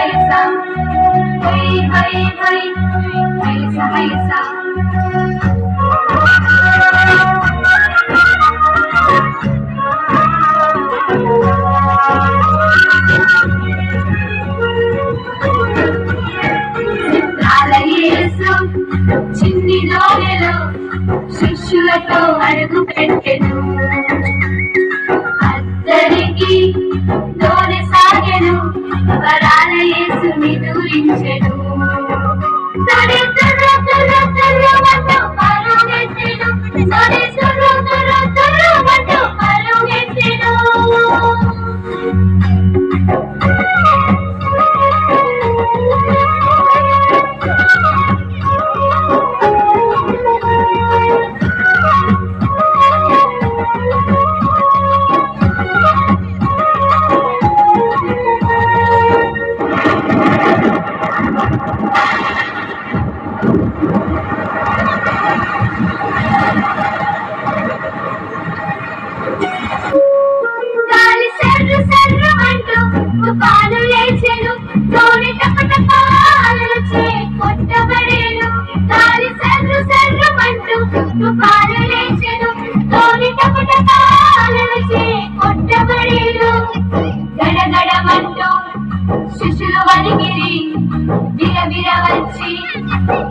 హైసా హై హై హై హైసా చిన్ని లోయలో శిష్యులతో అడుగు పెట్టెను. అందరికీ యేసుని దూరించెను తడి తుర్ర తుఫాను లేచెను. దోణి టపటపా అలలచే కొట్టబడేను. గాలి సర్రు సర్రుమంటూ తుఫాను లేచెను. అలలచే కొట్టబడేను. వణికిరి విరవిర వచ్చి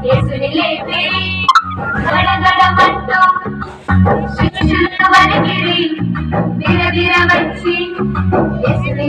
యేసుని వణికిరి విరవిర వచ్చి యేసుని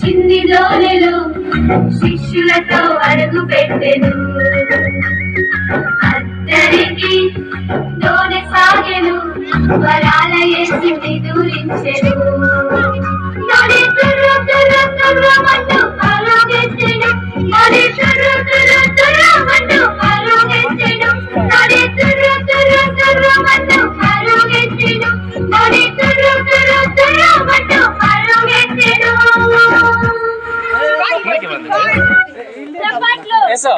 చిన్ని లోనెలు శిష్యులతో అడుగు పెట్టెను. అద్దరికి దోణి సాగెను వరాల యేసుని దూరించెను. এসো